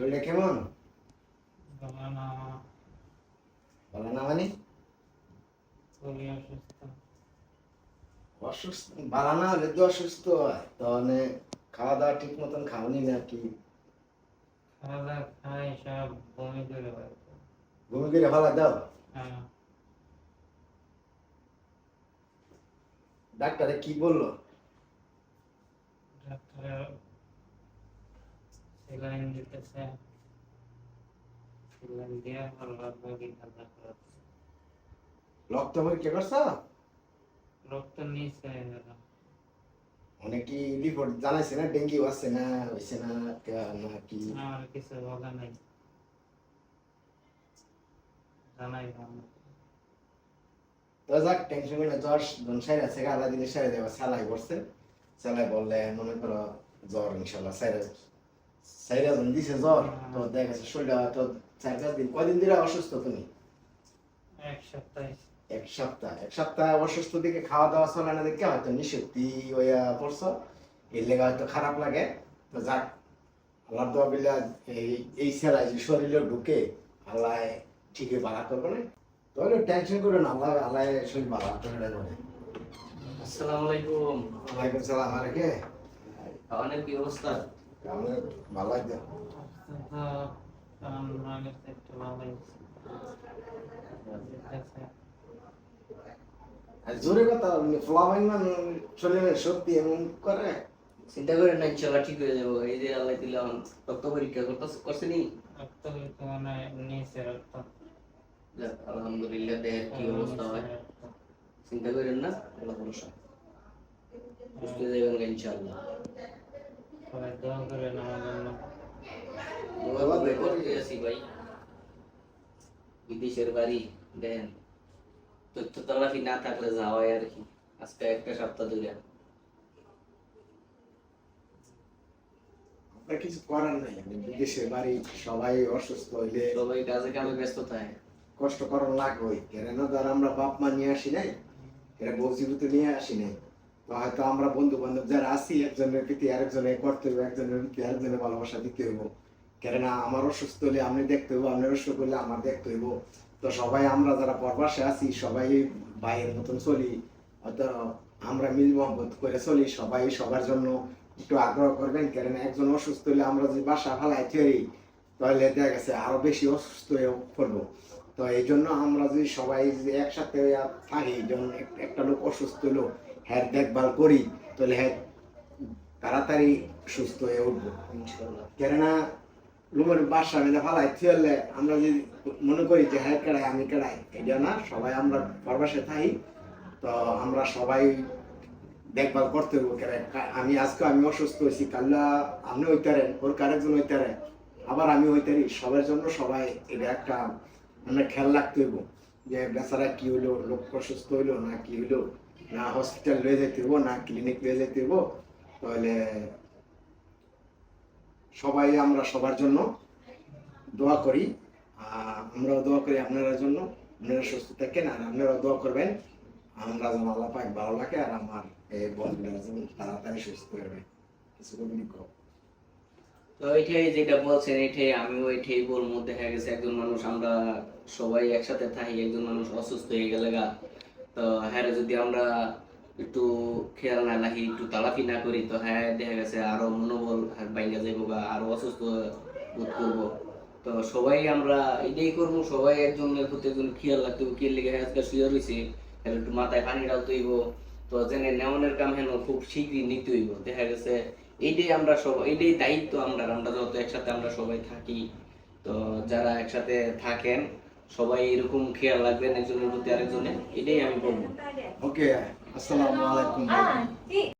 শরীরটা কেমন? না মানে? অসুস্থ। না হলে তো অসুস্থ হয়। তাহলে খাওয়া দাওয়া ঠিক মতন খাওনি না কি খাওয়া দাওয়া খাই সব বমি করে দাও? হ্যাঁ। ডাক্তারে কি বলল ডাক্তার সেলাইন দিতেছে সেলাইন দেওয়ার পর বাকি করাচ্ছে করছ রক্ত নিচে অনেক কি রিপোর্ট জানাইছে না ডেঙ্গি আছে না না না কি আমার কিছু বলা নাই জানাই না তো যাক টেনশন করে জ্বর সাইড আছে আলাদা দিনে সাইড দেওয়া সালাই পড়ছে সালাই বললে মনে করো জ্বর ইনশাল্লাহ সাইড দিছে জ্বর তো দেখা গেছে শরীরটা তো চার পাঁচ দিন কদিন ধরে অসুস্থ তুমি এক সপ্তাহে এক সপ্তাহ এক সপ্তাহ অসুস্থ দিকে খাওয়া দাওয়া চলে না দেখে হয়তো নিষেধি হইয়া পড়ছো এর লেগে হয়তো খারাপ লাগে তো যাক আল্লাহ দোয়া বিল্লা এই এই সেলাই যে শরীরে ঢুকে আল্লাহ ঠিকই বাড়া করবে না তাহলে টেনশন করে না আল্লাহ আল্লাহ শরীর বাড়া করে আসসালামু আলাইকুম ওয়ালাইকুম সালাম আর কে খাওয়ানোর কি অবস্থা আমার ভালো আছে জোরে কথা ফ্লাওয়াইং মান শরীরে সত্যি এমন করে? চিন্তা করেন না ইনশাল্লাহ ঠিক হয়ে যাব। এই যে আল্লাহ দিলাম রক্ত পরীক্ষা করতে করছেনি রক্ত কিন্তু মানে নিচে রক্ত। আলহামদুলিল্লাহ দেহের কি অবস্থা হয়? চিন্তা করেন না আল্লাহ ভরসা। হয়ে যাবেন ইনশাল্লাহ। সবাই দোয়া করেন আমার জন্য দোয়া করে আছি ভাই বিদেশের বাড়ি দেন তথ্য তলাফি না থাকলে যাওয়াই আর কি আজকে একটা সপ্তাহ ধরে কিছু করার নাই বিদেশের বাড়ি সবাই অসুস্থ হইলে সবাই কাজে কামে ব্যস্ত থাকে কষ্ট করার লাগবে কেন ধর আমরা বাপ মা নিয়ে আসি নাই এরা বউ জীবিত নিয়ে আসি নাই হয়তো আমরা বন্ধু বান্ধব যারা আছি, একজনের প্রতি আরেকজনের করতে হবে একজনের প্রতি আরেকজনের ভালোবাসা দিতে হইব। কেননা আমার অসুস্থ হলে আপনি দেখতে হইব, আপনার অসুস্থ হলে আমার দেখতে হইব। তো সবাই আমরা যারা পরবাসে আছি, সবাই ভাইয়ের মতন চলি, হয়তো আমরা মিল মহব্বত করে চলি, সবাই সবার জন্য একটু আগ্রহ করবেন। কেননা একজন অসুস্থ হলে আমরা যদি বাসা ফালাই থিয়ারি তাহলে দেখা গেছে আরও বেশি অসুস্থ হয়ে পড়ব। তো এই জন্য আমরা যদি সবাই একসাথে থাকি যেমন একটা লোক অসুস্থ হলো হ্যাঁ দেখভাল করি তাহলে হ্যাঁ তাড়াতাড়ি সুস্থ হয়ে উঠবো। কেননা রুমের বাসা মেলে ফালাই থিয়ালে আমরা যদি মনে করি যে হ্যাঁ কেড়াই আমি কেড়াই এটা না সবাই আমরা পরবাসে থাকি তো আমরা সবাই দেখভাল করতে হব কেন- কা- আমি আজকে আমি অসুস্থ হয়েছি কাল্লা আপনি হইতারেন ওর কারেকজন হইতারেন আবার আমি হইতারি সবার জন্য সবাই এটা একটা আমরা খেয়াল রাখতে হইব যে বেচারা কি হইল লোক অসুস্থ হইল না কি হইল। না হসপিটাল লয়ে যেতে হইব না ক্লিনিক লয়ে যেতে হইব তাহলে সবাই আমরা সবার জন্য দোয়া করি। আমরাও দোয়া করি আপনারা জন্য। আপনারা সুস্থ থাকেন আর আপনারাও দোয়া করবেন। আমরা যেন আল্লাহ পাক ভালো লাগে আর আমার এই বন্ধুরা যেন তাড়াতাড়ি সুস্থ হবে কিছু কও। তো এইটাই যেটা বলছেন এটাই আমিও এটাই বলব। দেখা গেছে একজন মানুষ, আমরা সবাই একসাথে থাকি, একজন মানুষ অসুস্থ হয়ে গেলে গা। তো হ্যাঁ যদি আমরা একটু খেয়াল না রাখি, একটু তালাফি না করি, তো হ্যাঁ দেখা গেছে আরও মনোবল বাইঙ্গা যাইবো বা আরও অসুস্থ বোধ করব। তো সবাই আমরা এটাই করব, সবাই একজনের প্রতি একজন খেয়াল রাখতে হবে, খেয়াল লেগে আজকে শুয়ে রয়েছে একটু মাথায় পানি ডালতে হইব। তো জেনে নেওয়ানোর কাম হেন খুব শীঘ্রই নিতে হইব। দেখা গেছে এইটাই আমরা সবাই এইটাই দায়িত্ব আমরা আমরা যত একসাথে আমরা সবাই থাকি, তো যারা একসাথে থাকেন সবাই এরকম খেয়াল রাখবেন একজনের প্রতি আরেকজনে এটাই আমি বলব। ওকে আসসালামু আলাইকুম